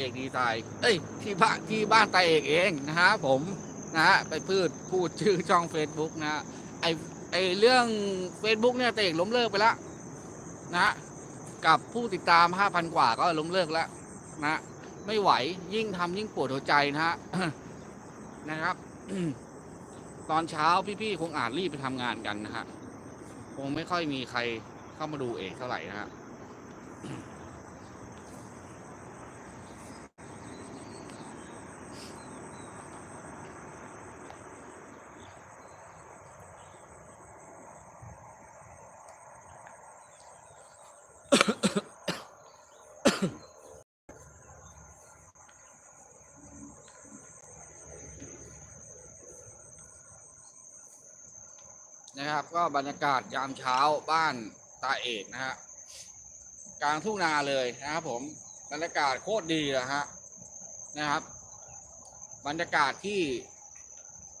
เอกดีไซน์เอ้ย ที่บ้านที่บ้านตาเอกเองนะฮะผมนะฮะไปพูดพูดชื่อช่อง Facebook นะฮะไอไอเรื่อง Facebook เนี่ยตาเอกล้มเลิกไปแล้วนะฮะกับผู้ติดตาม 5,000 กว่าก็ล้มเลิกแล้วนะไม่ไหวยิ่งทำยิ่งปวดหัวใจนะฮะนะครับตอนเช้าพี่ๆคงอาจรีบไปทำงานกันนะฮะคงไม่ค่อยมีใครเข้ามาดูเอกเท่าไหร่นะฮะ นะครับ ก็บรรยากาศยามเช้าบ้านตาเอกนะฮะกลางทุ่งนาเลยนะครับผมบรรยากาศโคตรดีอะฮะนะครับ บรรยากาศที่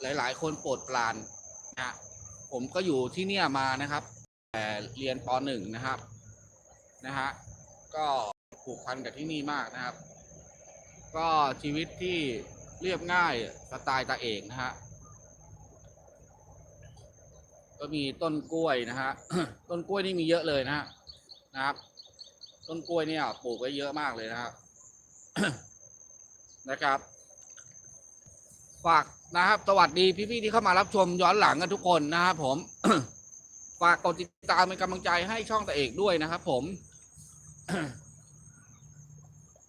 หลาย ๆ คนโปรดปรานนะผมก็อยู่ที่เนี่ยมานะครับแต่เรียนปหนึ่งนะครับนะฮะก็ผูกพันกับที่นี่มากนะครับ ก็ชีวิตที่เรียบง่ายสไตล์ตาเอกนะฮะ ก็มีต้นกล้วยนะฮะ ต้นกล้วยนี่มีเยอะเลยนะฮะนะครับ ต้นกล้วยเนี่ยปลูกไว้เยอะมากเลยนะครับนะครับ ฝากนะครับ สวัสดีพี่ๆที่เข้ามารับชมย้อนหลังกันทุกคนนะครับผม ฝากกดติดตามเป็นกำลังใจให้ช่องตะเอกด้วยนะครับ ผม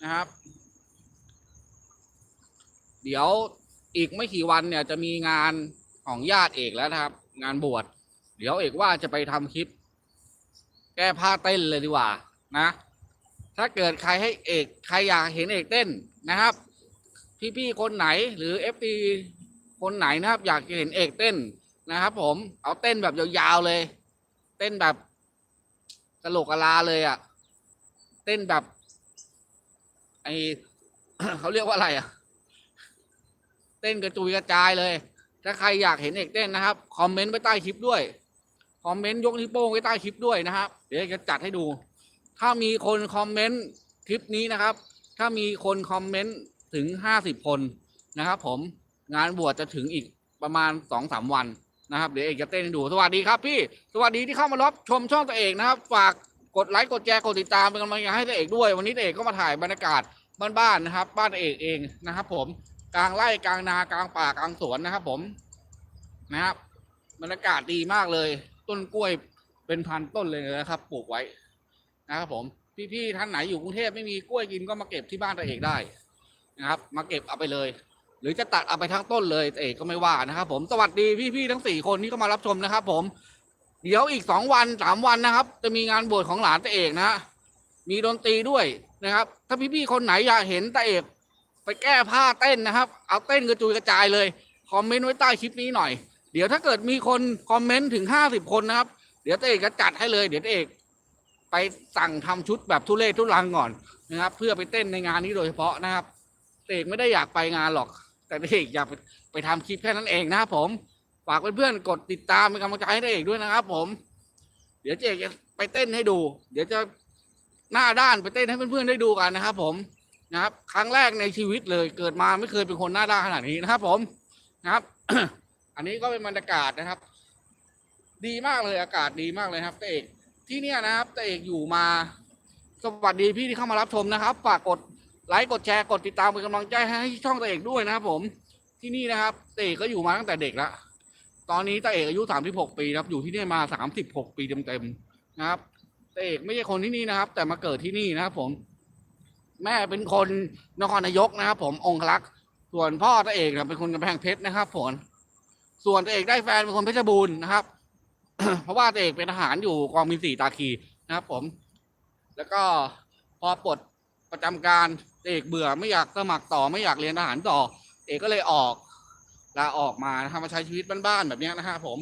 นะครับ เดี๋ยวอีกไม่กี่วันเนี่ยจะมีงานของญาติเอกแล้วนะครับ งานบวช เดี๋ยวเอกว่าจะไปทำคลิป แก้ผ้าเต้นเลยดีกว่านะ ถ้าเกิดใครให้เอกใครอยากเห็นเอกเต้นนะครับ พี่ๆคนไหนหรือเอฟซีคนไหนนะครับ อยากเห็นเอกเต้นนะครับ ผมเอาเต้นแบบยาวๆเลย เต้นแบบกะโหลกกะลาเลยอะ่ะ เต้นแบบไอเขาเรียกว่าอะไรอะ่ะ เต้นกระจุยกระจายเลย ถ้าใครอยากเห็นเอกเต้นนะครับ คอมเมนต์ไว้ใต้คลิปด้วย คอมเมนต์ยกนิ้วโป้งไว้ใต้คลิปด้วยนะครับ เดี๋ยวจะจัดให้ดู ถ้ามีคนคอมเมนต์คลิปนี้นะครับ ถ้ามีคนคอมเมนต์ถึงห้าสิบคนนะครับ ผมงานบวชจะถึงอีกประมาณสองสามวันนะครับ เดี๋ยวเอกจะเต้นให้ดู สวัสดีครับพี่ สวัสดีที่เข้ามารับชมช่องตัวเอกนะครับ ฝากกดไลค์กดแชร์กดติดตามเป็นกำลังใจให้ตัวเอกด้วย วันนี้ตัวเอกก็มาถ่ายบรรยากาศบ้านๆนะครับ บ้านตัวเอกเองนะครับ ผมกลางไร่กลางนากลางป่ากลางสวนนะครับ ผมนะครับบรรยากาศดีมากเลย ต้นกล้วยเป็นพันต้นเลยนะครับ ปลูกไว้นะครับผมพี่ๆท่านไหนอยู่กรุงเทพไม่มีกล้วยกินก็มาเก็บที่บ้านตัวเอกได้นะครับ มาเก็บเอาไปเลย หรือจะตัดเอาไปทั้งต้นเลยตัวเอกก็ไม่ว่านะครับ ผมสวัสดีพี่ๆทั้งสี่คนที่เข้ามารับชมนะครับ ผม เดี๋ยวอีกสองวันสามวันนะครับ จะมีงานบวชของหลานตาเอกนะ มีดนตรีด้วยนะครับ ถ้าพี่ๆคนไหนอยากเห็นตาเอก ไปแก้ผ้าเต้นนะครับ เอาเต้นกระจุยกระจายเลยคอมเมนต์ไว้ใต้คลิปนี้หน่อย เดี๋ยวถ้าเกิดมีคนคอมเมนต์ถึงห้าสิบคนนะครับ เดี๋ยวตาเอกจะจัดให้เลย เดี๋ยวตาเอกไปสั่งทำชุดแบบทุเรศทุลังก่อนนะครับ เพื่อไปเต้นในงานนี้โดยเฉพาะนะครับตาเอกไม่ได้อยากไปงานหรอก แต่ตาเอกอยากไปไปทำคลิปแค่นั้นเองนะครับผมฝากเพื่อนๆกดติดตามเป็นกำลังใจให้ตาเอกด้วยนะครับ ผม เดี๋ยวเอกจะไปเต้นให้ดู เดี๋ยวจะหน้าด้านไปเต้นให้เพื่อนๆได้ดูกันนะครับ ผมนะครับ ครั้งแรกในชีวิตเลย เกิดมาไม่เคยเป็นคนหน้าด้านขนาดนี้นะครับ ผมนะครับ อันนี้ก็เป็นบรรยากาศนะครับ ดีมากเลยอากาศดีมากเลยครับตเอกที่เนี่ยนะครับตเอกอยู่มา สวัสดีพี่ที่เข้ามารับชมนะครับฝากกดไลค์กดแชร์กดติดตามเป็นกำลังใจให้ช่องตเอกด้วยนะครับ ผมที่นี่นะครับตเอกก็อยู่มาตั้งแต่เด็กแล้วตอนนี้ตเอกอายุ36ปีครับ อยู่ที่นี่มา36ปีเต็มๆนะครับตเอกไม่ใช่คนที่นี่นะครับ แต่มาเกิดที่นี่นะครับ ผม แม่เป็นคนนครนายกนะครับ ผมองคลักษ์ส่วนพ่อตาเอกเนี่ยเป็นคนกำแพงเพชรนะครับผม ส่วนตาเอกได้แฟนเป็นคนเพชรบูรณ์นะครับ เพราะว่าตาเอกเป็นทหารอยู่กองบินสี่ตาคีนะครับ ผม แล้วก็พอปลดประจำการตาเอกเบื่อไม่อยากสมัครต่อไม่อยากเรียนทหารต่อ เอกก็เลยออกลาออกมานะครับมาใช้ชีวิตบ้านๆแบบนี้นะครับผม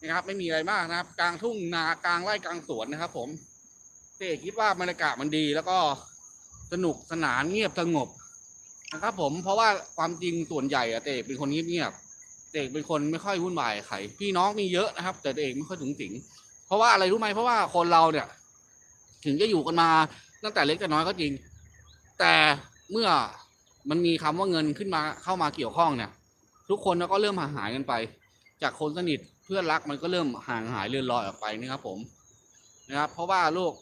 นะครับ ไม่มีอะไรมากนะครับ กลางทุ่งนากลางไร่กลางสวนนะครับ ผมตาเอกคิดว่าบรรยากาศมันดี แล้วก็สนุกสนานเงียบสงบนะครับ ผมเพราะว่าความจริงส่วนใหญ่อะเอกเป็นคนเงียบๆ เด็กเป็นคนไม่ค่อยวุ่นวายใครพี่น้องมีเยอะนะครับ แต่เด็กไม่ค่อยถึงสิงเพราะว่าอะไรรู้ไหมเพราะว่าคนเราเนี่ย ถึงจะอยู่กันมาตั้งแต่เล็กแต่น้อยก็จริง แต่เมื่อมันมีคำว่าเงินขึ้นมาเข้ามาเกี่ยวข้องเนี่ย ทุกคนก็เริ่มห่างหายกันไป จากคนสนิทเพื่อนรักมันก็เริ่มห่างหายเลื่อนลอยออกไปนะครับผมนะครับ เพราะว่าลูก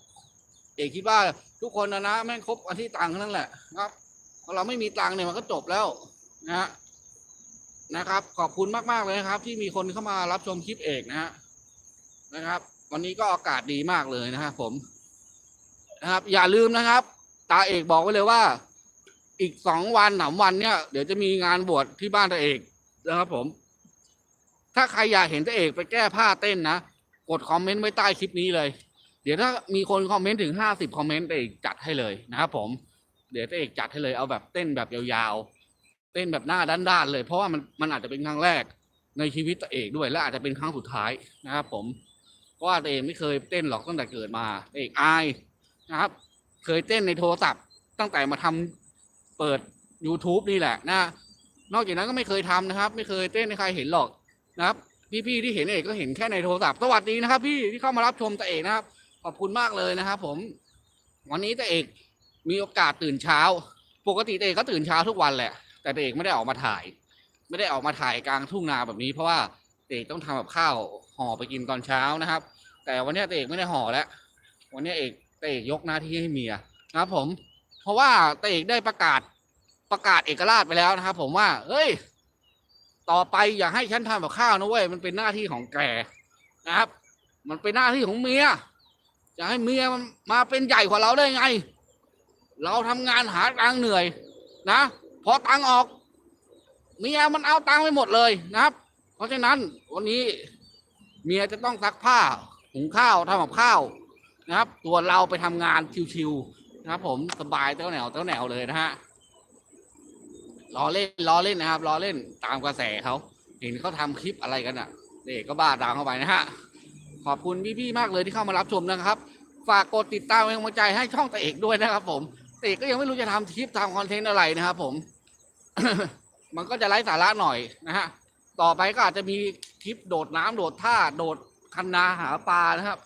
เอกคิดว่าทุกคนนะนะแม่งคบกันที่ตังค์นั่นแหละนะครับพอเราไม่มีตังค์เนี่ยมันก็จบแล้วนะฮะ นะครับ ขอบคุณมาก ๆ เลยนะครับ ที่มีคนเข้ามารับชมคลิปเอกนะฮะนะครับ วันนี้ก็อากาศดีมากเลยนะครับผมนะครับ อย่าลืมนะครับ ตาเอกบอกไว้เลยว่า อีกสองวันสามวันเนี่ย เดี๋ยวจะมีงานบวชที่บ้านตาเอกนะครับผม ถ้าใครอยากเห็นตาเอกไปแก้ผ้าเต้นนะกดคอมเมนต์ไว้ใต้คลิปนี้เลย เดี๋ยวถ้ามีคนคอมเมนต์ถึงห้าสิบคอมเมนต์ตาเอกจัดให้เลยนะครับผมเดี๋ยวตาเอกจัดให้เลยเอาแบบเต้นแบบยาวๆ เต้นแบบหน้าด้านๆเลย เพราะว่ามันมันอาจจะเป็นครั้งแรกในชีวิตตาเอกด้วย และอาจจะเป็นครั้งสุดท้ายนะครับผมเพราะว่าตาเอกไม่เคยเต้นหรอกตั้งแต่เกิดมาตาเอกอายนะครับ เคยเต้นในโทรศัพท์ ตั้งแต่มาทำเปิด YouTube นี่แหละนะนอกจากนั้นก็ไม่เคยทำนะครับ ไม่เคยเต้นให้ใครเห็นหรอกนะครับ พี่ๆที่เห็นเอกก็เห็นแค่ในโทรศัพท์สวัสดีนะครับ พี่ที่เข้ามารับชมตาเอกนะครับ ขอบคุณมากเลยนะครับ ผม วันนี้ตาเอกมีโอกาสตื่นเช้า ปกติตาเอกก็ตื่นเช้าทุกวันแหละ แต่ตาเอกไม่ได้ออกมาถ่าย ไม่ได้ออกมาถ่ายกลางทุ่งนาแบบนี้ เพราะว่าตาเอกต้องทำกับข้าวห่อไปกินตอนเช้านะครับ แต่วันนี้ตาเอกไม่ได้ห่อแล้ว วันนี้เอกตาเอกยกหน้าที่ให้เมียนะครับ ผม เพราะว่าตาเอกได้ประกาศประกาศเอกราชไปแล้วนะครับ ผมว่าเฮ้ย ต่อไปอย่าให้ฉันทำกับข้าวนะเว้ยมันเป็นหน้าที่ของแกนะครับ มันเป็นหน้าที่ของเมียจะให้เมียมันมาเป็นใหญ่กว่าเราได้ไง เราทำงานหาตังเหนื่อยนะ พอตังออกเมียมันเอาตังไปหมดเลยนะครับ เพราะฉะนั้นวันนี้เมียจะต้องซักผ้าหุงข้าวทำกับข้าวนะครับ ตัวเราไปทำงานชิวๆนะครับ ผมสบายเต้าแหนวเต้าแหนวเลยนะฮะล้อเล่นล้อเล่นนะครับล้อเล่นตามกระแสเขาเห็นเขาทำคลิปอะไรกันอะเด็กก็บ้าดังเข้าไปนะฮะขอบคุณพี่ๆมากเลยที่เข้ามารับชมนะครับ ฝากกดติดตามเป็นกำลังใจให้ช่องตะเอกด้วยนะครับ ผมตะเอกก็ยังไม่รู้จะทำคลิปทำคอนเทนต์อะไรนะครับ ผม มันก็จะไร้สาระหน่อยนะฮะ ต่อไปก็อาจจะมีคลิปโดดน้ำโดดท่าโดดคันนาหาปลานะครับ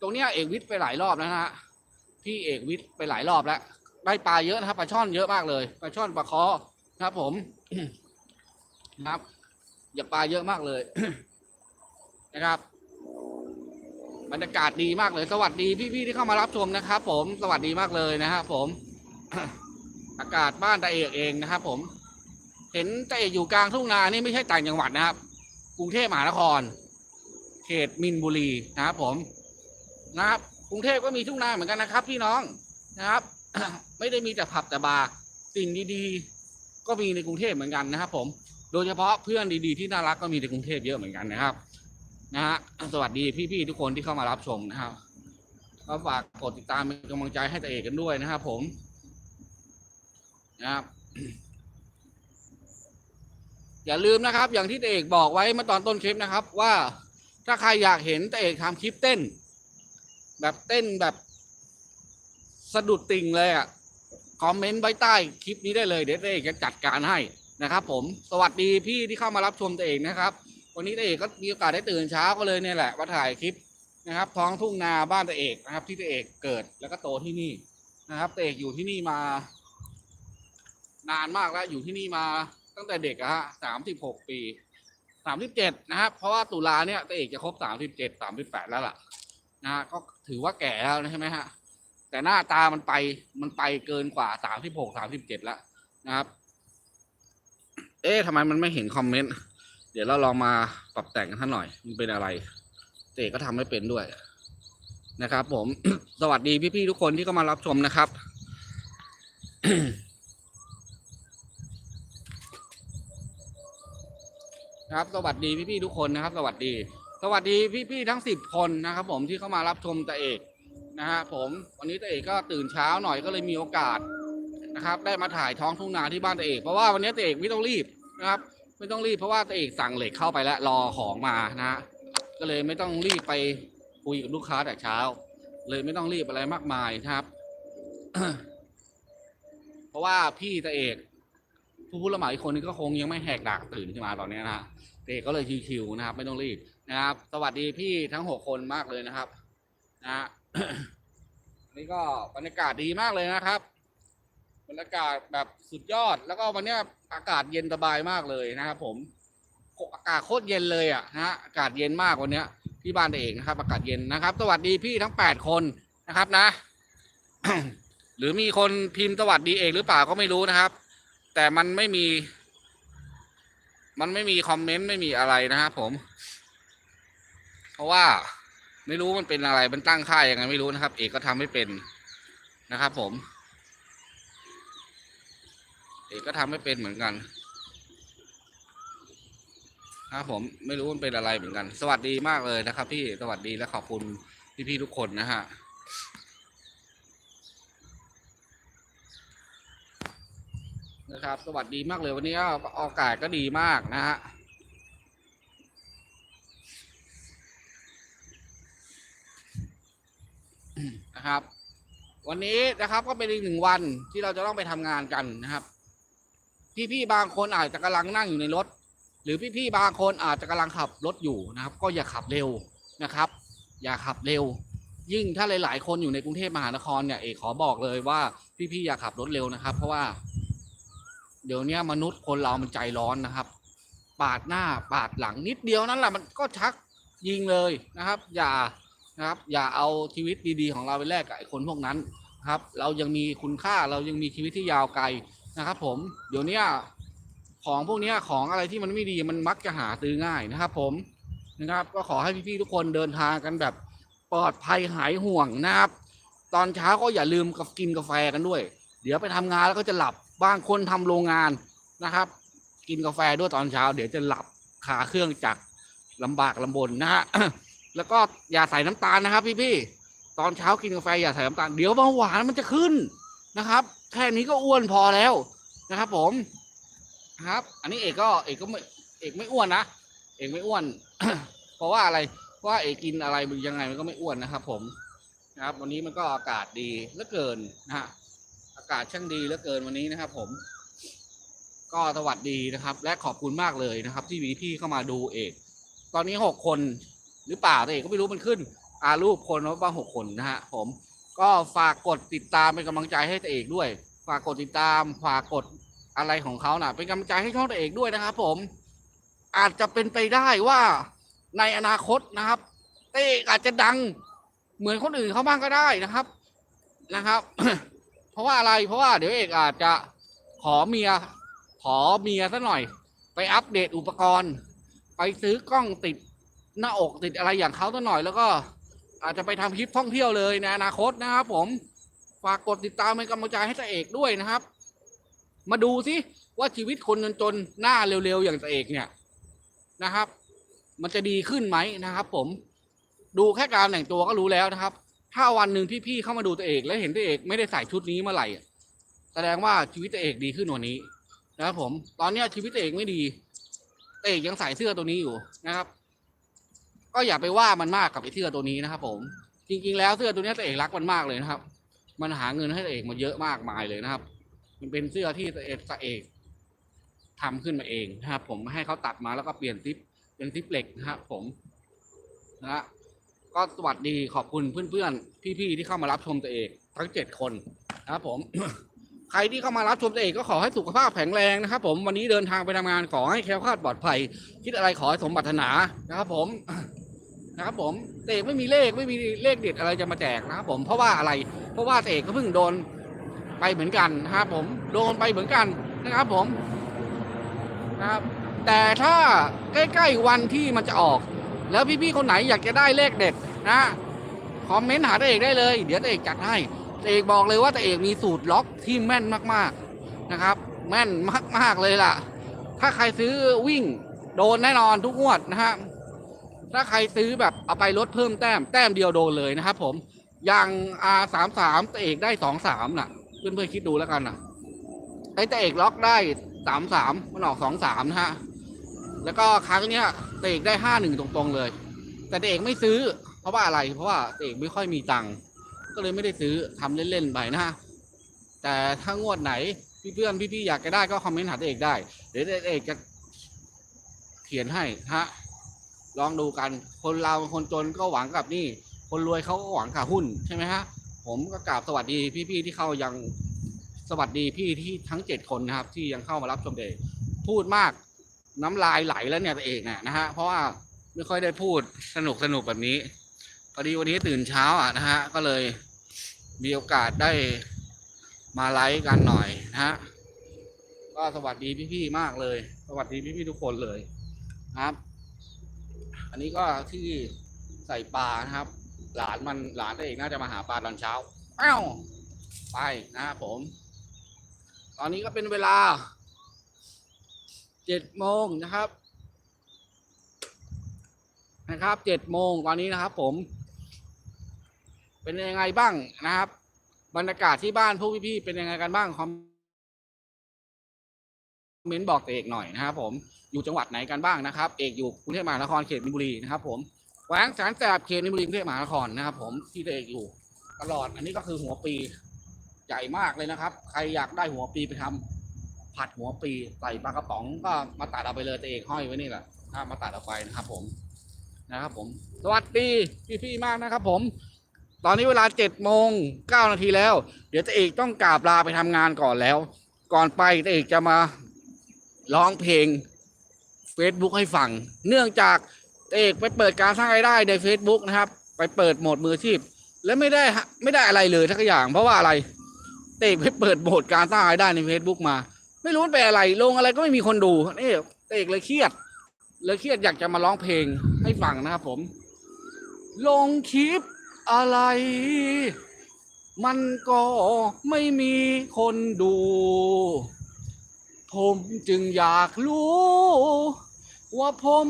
ตรงเนี้ยเอกวิทย์ไปหลายรอบแล้วนะฮะ พี่เอกวิทย์ไปหลายรอบแล้ว ได้ปลาเยอะนะครับปลาช่อนเยอะมากเลยปลาช่อนปลาคอครับ ผมนะครับ อย่าปลาเยอะมากเลยนะครับบรรยากาศดีมากเลย สวัสดีพี่ๆที่เข้ามารับชมนะครับ ผมสวัสดีมากเลยนะครับผม อากาศบ้านตาเอกเองนะครับ ผม เห็นตาเอกอยู่กลางทุ่งนานี่ไม่ใช่ต่างจังหวัดนะครับ กรุงเทพมหานคร เขตมินบุรีนะครับผมนะครับ กรุงเทพก็มีทุ่งนาเหมือนกันนะครับ พี่น้องนะครับ ไม่ได้มีแต่ผับแต่บาร์สิ่งดีๆ ก็มีในกรุงเทพเหมือนกันนะครับ ผม โดยเฉพาะเพื่อนดีๆที่น่ารักก็มีในกรุงเทพเยอะเหมือนกันนะครับ นะฮะสวัสดีพี่ๆทุกคนที่เข้ามารับชมนะครับก็ฝากกดติดตามเป็นกำลังใจให้ตาเอกกันด้วยนะครับ ผมนะครับ อย่าลืมนะครับ อย่างที่ตเอกบอกไว้เมื่อตอนต้นคลิปนะครับ ว่าถ้าใครอยากเห็นตเอกทำคลิปเต้น แบบเต้นแบบสะดุดติ่งเลยอะคอมเมนต์ไว้ใต้คลิปนี้ได้เลยเดี๋ยวตเอกจะจัดการให้นะครับ ผมสวัสดีพี่ที่เข้ามารับชมตาเอกนะครับ วันนี้ตาเอกก็มีโอกาสได้ตื่นเช้าก็เลยเนี่ยแหละมาถ่ายคลิปนะครับ ท้องทุ่งนาบ้านตาเอกนะครับ ที่ตาเอกเกิดแล้วก็โตที่นี่นะครับตาเอกอยู่ที่นี่มานานมากแล้วอยู่ที่นี่มา ตั้งแต่เด็กอะฮะสามสิบหกปีสามสิบเจ็ดนะครับ เพราะว่าตุลาเนี่ยตาเอกจะครบสามสิบเจ็ดสามสิบแปดแล้วล่ะนะก็ถือว่าแก่แล้วใช่ไหมฮะแต่หน้าตามันไปมันไปเกินกว่าสามสิบหกสามสิบเจ็ดแล้วนะครับ เอ๊ะทำไมมันไม่เห็นคอมเมนต์เดี๋ยวเราลองมาปรับแต่งกันท่านหน่อย มันเป็นอะไรเตก็ทำไม่เป็นด้วยนะครับ ผม สวัสดีพี่ๆทุกคนที่เข้ามารับชมนะครับ ครับ สวัสดีพี่ๆทุกคนนะครับ สวัสดี สวัสดีพี่ๆทั้งสิบคนนะครับ ผมที่เข้ามารับชมตาเอกนะฮะผมวันนี้ตาเอกก็ตื่นเช้าหน่อยก็เลยมีโอกาสนะครับ ได้มาถ่ายท้องทุ่งนาที่บ้านตาเอกเพราะว่าวันนี้ตาเอกไม่ต้องรีบนะครับ ไม่ต้องรีบเพราะว่าตาเอกสั่งเหล็กเข้าไปแล้วรอของมานะฮะก็เลยไม่ต้องรีบไปคุยกับลูกค้าแต่เช้า เลยไม่ต้องรีบอะไรมากมายนะครับ เพราะว่าพี่ตาเอก ผู้พูดละหมาดอีกคนนึงก็คงยังไม่แหกด่างตื่นขึ้นมาตอนนี้นะฮะตาเอกก็เลยชิวๆนะครับ ไม่ต้องรีบนะครับ สวัสดีพี่ทั้งหกคนมากเลยนะครับ นะฮะนี่ก็บรรยากาศดีมากเลยนะครับบรรยากาศแบบสุดยอด แล้วก็วันนี้อากาศเย็นสบายมากเลยนะครับ ผมอากาศโคตรเย็นเลยอะนะอากาศเย็นมากวันนี้ที่บ้านตัวเองนะครับ อากาศเย็นนะครับ สวัสดีพี่ทั้งแปดคนนะครับนะ หรือมีคนพิมพ์สวัสดีเองหรือเปล่าก็ไม่รู้นะครับ แต่มันไม่มี มันไม่มีคอมเมนต์ไม่มีอะไรนะครับผม เพราะว่าไม่รู้มันเป็นอะไรมันตั้งค่ายังไงไม่รู้นะครับ เอกก็ทำไม่เป็นนะครับผม เอกก็ทำไม่เป็นเหมือนกันนะครับผมไม่รู้มันเป็นอะไรเหมือนกัน สวัสดีมากเลยนะครับ พี่สวัสดีและขอบคุณพี่ๆทุกคนนะฮะ นะครับ สวัสดีมากเลยวันนี้อากาศก็ดีมากนะฮะนะครับ วันนี้นะครับก็เป็นอีกหนึ่งวันที่เราจะต้องไปทำงานกันนะครับ พี่ๆบางคนอาจจะกำลังนั่งอยู่ในรถ หรือพี่ๆบางคนอาจจะกำลังขับรถอยู่นะครับ ก็อย่าขับเร็วนะครับ อย่าขับเร็ว ยิ่งถ้าหลาย ๆ คนอยู่ในกรุงเทพมหานครเนี่ยเอกขอบอกเลยว่าพี่ๆอย่าขับรถเร็วนะครับ เพราะว่า เดี๋ยวนี้มนุษย์คนเรามันใจร้อนนะครับ ปาดหน้าปาดหลังนิดเดียวนั่นแหละมันก็ชักยิงเลยนะครับ อย่านะครับ อย่าเอาชีวิตดีๆของเราไปแลกกับไอ้คนพวกนั้นนะครับ เรายังมีคุณค่าเรายังมีชีวิตที่ยาวไกลนะครับ ผมเดี๋ยวนี้ของพวกนี้ของอะไรที่มันไม่ดีมันมักจะหาซื้อง่ายนะครับ ผมนะครับ ก็ขอให้พี่ๆทุกคนเดินทางกันแบบปลอดภัยหายห่วงนะครับ ตอนเช้าก็อย่าลืมกับกินกาแฟกันด้วย เดี๋ยวไปทำงานแล้วก็จะหลับ บางคนทำโรงงานนะครับ กินกาแฟด้วยตอนเช้า เดี๋ยวจะหลับขาเครื่องจักรลำบากลำบนนะฮะแล้วก็อย่าใส่น้ำตาลนะครับ พี่ๆตอนเช้ากินกาแฟอย่าใส่น้ำตาลเดี๋ยวเบาหวานมันจะขึ้นนะครับ แค่นี้ก็อ้วนพอแล้วนะครับ ผมครับ อันนี้เอกก็เอกก็ไม่เอกไม่อ้วนนะเอกไม่อ้วน เพราะว่าอะไรเพราะว่าเอกกินอะไรยังไงมันก็ไม่อ้วนนะครับ ผมนะครับ วันนี้มันก็อากาศดีเหลือเกินนะฮะ กาศช่างดีเหลือเกินวันนี้นะครับ ผม ก็สวัสดีนะครับ และขอบคุณมากเลยนะครับ ที่มีพี่เข้ามาดูเอก ตอนนี้หกคนหรือเปล่าแต่เอกก็ไม่รู้มันขึ้น อารูปคนว่าหกคนนะฮะผมก็ฝากกดติดตามเป็นกำลังใจให้ตัวเอกด้วย ฝากกดติดตาม ฝากกดอะไรของเขานะ่ะ เป็นกำลังใจให้ช่องตัวเอกด้วยนะครับ ผม อาจจะเป็นไปได้ว่าในอนาคตนะครับตัวเอกอาจจะดังเหมือนคนอื่นเขาบ้างก็ได้นะครับนะครับ เพราะว่าอะไรเพราะว่าเดี๋ยวเอกอาจจะขอเมีย ขอเมียซะหน่อย ไปอัปเดตอุปกรณ์ ไปซื้อกล้องติดหน้าอกติดอะไรอย่างเขาซะหน่อย แล้วก็อาจจะไปทำคลิปท่องเที่ยวเลยในอนาคตนะครับผมฝากกดติดตามเป็นกำลังใจให้ตาเอกด้วยนะครับ มาดูสิว่าชีวิตคนจนๆหน้าเร็วๆอย่างตาเอกเนี่ยนะครับ มันจะดีขึ้นไหมนะครับ ผม ดูแค่การแต่งตัวก็รู้แล้วนะครับ ถ้าวันหนึ่งพี่ๆเข้ามาดูตัวเอก แล้วเห็นตัวเอกไม่ได้ใส่ชุดนี้เมื่อไหร่แสดงว่าชีวิตตัวเอกดีขึ้นกว่านี้นะครับผม ตอนเนี้ยชีวิตตัวเอกไม่ดีตัวเอกยังใส่เสื้อตัวนี้อยู่นะครับ ก็อย่าไปว่ามันมากกับไอ้เสื้อตัวนี้นะครับ ผม จริง ๆ แล้วเสื้อตัวนี้ตัวเอกรักมันมากเลยนะครับ มันหาเงินให้ตัวเอกมาเยอะมากมายเลยนะครับ มันเป็นเสื้อที่ตัวเอกตัวเอกทำขึ้นมาเองนะครับ ผมให้เขาตัดมาแล้วก็เปลี่ยนซิปเป็นซิปเหล็กนะครับ ผมนะฮะ ก็สวัสดีขอบคุณเพื่อนๆ พี่ๆ ที่เข้ามารับชมตัวเอกทั้งเจ็ดคนนะครับผม ใครที่เข้ามารับชมตัวเอกก็ขอให้สุขภาพแข็งแรงนะครับผมวันนี้เดินทางไปทำงานขอให้แคล้วคลาดปลอดภัย คิดอะไรขอให้สมปรารถนานะครับผมนะครับผมเอกไม่มีเลขไม่มีเลขเด็ดอะไรจะมาแจกนะครับผมเพราะว่าอะไร เพราะว่าเอกก็เพิ่งโดนไปเหมือนกันนะครับผมโดนไปเหมือนกันนะครับผมนะครับแต่ถ้าใกล้ๆวันที่มันจะออก แล้วพี่ๆคนไหนอยากจะได้เลขเด็ดนะคอมเมนต์หาตัเอกได้เลย เดี๋ยวตัเอกจัดให้ตเอกบอกเลยว่าตเอกมีสูตรล็อกที่แม่นมากๆนะครับ แม่นมากๆเลยล่ะ ถ้าใครซื้อวิ่งโดนแน่นอนทุกงวดนะฮะถ้าใครซื้อแบบเอาไปลดเพิ่มแต้มแต้มเดียวโดนเลยนะครับผมอย่างอาสามสามตเอกได้สองสามน่ะ เพื่อนๆคิดดูแล้วกันน่ะไอ้ตเอกล็อกได้สามสามมันออกสองสามนะฮะ แล้วก็ครั้งเนี้ยตเอกได้ห้าหนึ่งตรงๆเลย แต่ตเอกไม่ซื้อ เพราะว่าอะไร เพราะว่าตเอกไม่ค่อยมีตังค์ก็เลยไม่ได้ซื้อทำเล่นๆไปนะแต่ถ้างวดไหนพี่เพื่อนพี่ๆอยากจะได้ก็คอมเมนต์หาตัวเอกได้เดี๋ยวตัวเอกจะเขียนให้ฮะลองดูกันคนเราคนจนก็หวังกับนี่ คนรวยเขาก็หวังกับหุ้นใช่ไหมฮะผมก็กราบสวัสดีพี่ๆที่เข้ายังสวัสดีพี่ที่ทั้งเจ็ดคนนะครับ ที่ยังเข้ามารับชมเด็กพูดมาก น้ำลายไหลแล้วเนี่ยตัวเองเนี่ยนะฮะเพราะว่าไม่ค่อยได้พูดสนุกสนุกแบบนี้พอดีวันนี้ตื่นเช้าอะนะฮะก็เลยมีโอกาสได้มาไลฟ์กันหน่อยนะฮะก็สวัสดีพี่ๆมากเลย สวัสดีพี่ๆทุกคนเลยครับ อันนี้ก็ที่ใส่ปลานะครับ หลานมันหลานตัวเองน่าจะมาหาปลาตอนเช้าอ้าไปนะครับผม ตอนนี้ก็เป็นเวลา เจ็ดโมงนะครับ นะครับเจ็ดโมงตอนนี้นะครับ ผม เป็นยังไงบ้างนะครับ บรรยากาศที่บ้านพวกพี่ๆเป็นยังไงกันบ้างคอมเมนต์บอกเอกหน่อยนะครับ ผมอยู่จังหวัดไหนกันบ้างนะครับ เอกอยู่กรุงเทพมหานครเขตมินบุรีนะครับ ผมแขวงแสนแสบเขตมินบุรีกรุงเทพมหานครนะครับ ผมที่เอกอยู่ ตลอดอันนี้ก็คือหัวปีใหญ่มากเลยนะครับ ใครอยากได้หัวปีไปทำ ผัดหัวปีใส่ปลากระป๋องก็มาตัดเอาไปเลยตัวเองห้อยไว้นี่แหละถ้ามาตัดเอาไปนะครับผมนะครับผมสวัสดีพี่ๆมากนะครับผม ตอนนี้เวลาเจ็ดโมงเก้านาทีแล้ว เดี๋ยวตัวเอกต้องกราบลาไปทำงานก่อนแล้ว ก่อนไปตัวเอกจะมาร้องเพลง Facebook ให้ฟัง เนื่องจากตัวเอกไปเปิดการสร้างรายได้ใน Facebook นะครับ ไปเปิดโหมดมืออาชีพ แล้วไม่ได้ไม่ได้อะไรเลยทักอย่าง เพราะว่าอะไรเตกไปเปิดโหมดการสร้างรายได้ใน Facebook มา ไม่รู้มันเป็นอะไรลงอะไรก็ไม่มีคนดูนี่เตกเลยเครียด เลยเครียดอยากจะมาร้องเพลงให้ฟังนะครับผม ลงคลิปอะไร มันก็ไม่มีคนดู ผมจึงอยากรู้ ว่าผม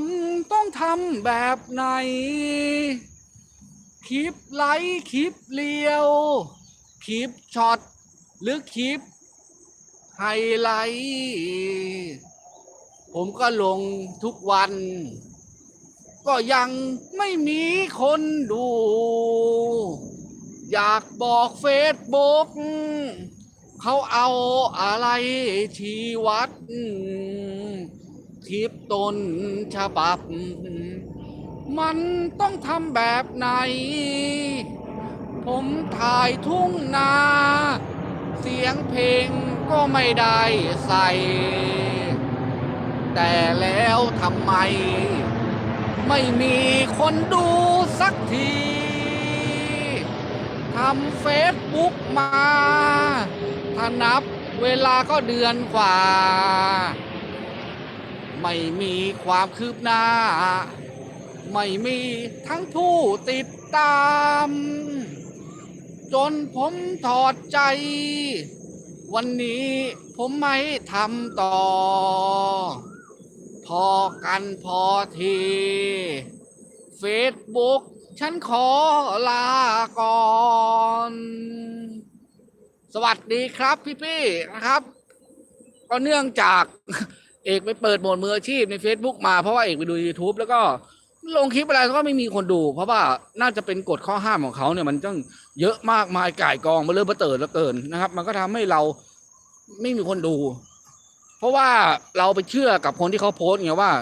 ต้องทำแบบไหน คลิปไลค์คลิปเลียว คลิปช็อตหรือคลิป ไฮไลท์ ผมก็ลงทุกวัน ก็ยังไม่มีคนดู อยากบอกเฟซบุ๊กเขาเอาอะไรชี้วัด คลิปต้นฉบับ มันต้องทำแบบไหน ผมถ่ายทุ่งนา เสียงเพลง ก็ไม่ได้ใส่ แต่แล้วทำไม ไม่มีคนดูสักทีทำเฟซบุ๊กมาถ้านับเวลาก็เดือนกว่า ไม่มีความคืบหน้า ไม่มีทั้งผู้ติดตาม จนผมถอดใจ วันนี้ผมไม่ทำต่อ พอกันพอทีเฟซบุ๊กฉันขอลาก่อน สวัสดีครับพี่ๆนะครับ ก็เนื่องจากเอกไปเปิดโหมดมืออาชีพใน Facebook มาเพราะว่าเอกไปดู YouTube แล้วก็ลงคลิปอะไรก็ไม่มีคนดู เพราะว่าน่าจะเป็นกฎข้อห้ามของเขาเนี่ยมันต้อง เยอะมากมายก่ายกองมาเริ่มมาเติร์แล้วเกินนะครับ มันก็ทำให้เราไม่มีคนดู เพราะว่าเราไปเชื่อกับคนที่เขาโพสต์ไงว่า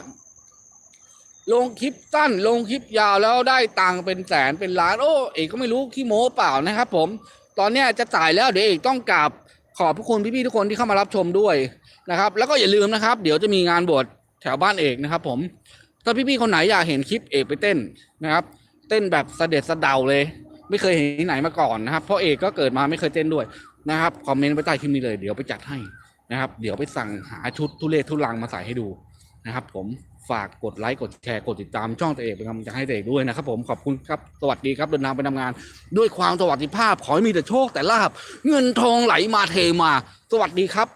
ลงคลิปสั้นลงคลิปยาวแล้วได้ตังค์เป็นแสนเป็นล้านโอ้เอกก็ไม่รู้ขี้โม้เปล่านะครับ ผม ตอนเนี้ยจะจ่ายแล้วเดี๋ยวเอกต้องกราบขอบพระคุณพี่ๆทุกคนที่เข้ามารับชมด้วยนะครับ แล้วก็อย่าลืมนะครับ เดี๋ยวจะมีงานบวชแถวบ้านเอกนะครับ ผมถ้าพี่ๆคนไหนอยากเห็นคลิปเอกไปเต้นนะครับ เต้นแบบเสด็จสะเดาเลย ไม่เคยเห็นที่ไหนมาก่อนนะครับเพราะเอกก็เกิดมาไม่เคยเต้นด้วยนะครับคอมเมนต์ไว้ใต้คลิปนี้เลยเดี๋ยวไปจัดให้นะครับ เดี๋ยวไปสั่งหาชุดทุเรศทุลังมาใส่ให้ดูนะครับ ผมฝากกดไลค์กดแชร์กดติดตามช่องตัวเอกเป็นกำลังใจให้ตัวเอกด้วยนะครับ ผมขอบคุณครับสวัสดีครับเดินทางไปทำงาน ด้วยความสวัสดิภาพขอให้มีแต่โชคแต่ลาบเงินทองไหลมาเทมา สวัสดีครับ